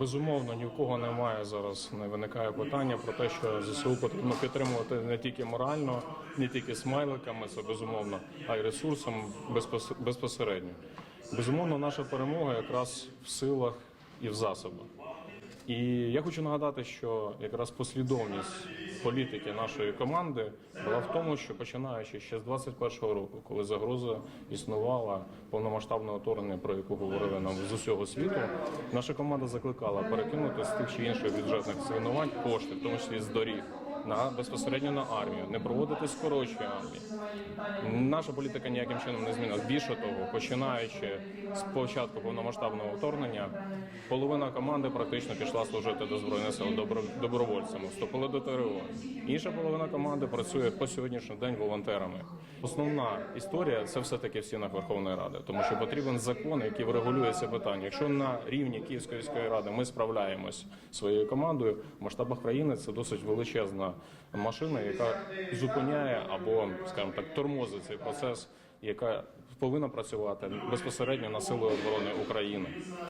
Безумовно, ні в кого немає зараз, не виникає питання про те, що ЗСУ потрібно підтримувати не тільки морально, не тільки смайликами, це безумовно, а й ресурсом безпос- безпосередньо. Безумовно, наша перемога якраз в силах і в засобах. І я хочу нагадати, що якраз послідовність політики нашої команди була в тому, що починаючи ще з 21-го року, коли загроза існувала повномасштабного вторгнення, про яку говорили нам з усього світу, наша команда закликала перекинути з тих чи інших бюджетних свинувань кошти, в тому числі з доріг. На безпосередньо на армію, не проводити скорочення армії. Наша політика ніяким чином не змінилась. Більше того, починаючи з початку повномасштабного вторгнення, половина команди практично пішла служити до збройних сил добро- добровольцями, вступили до ТРО. Інша половина команди працює по сьогоднішній день волонтерами. Основна історія це все таки в стінах Верховної Ради, тому що потрібен закон, який врегулює це питання. Якщо на рівні Київської міської ради ми справляємось своєю командою, в масштабах країни це досить величезна машина, яка зупиняє або, скажімо так, тормозить цей процес, яка повинна працювати безпосередньо на сили оборони України.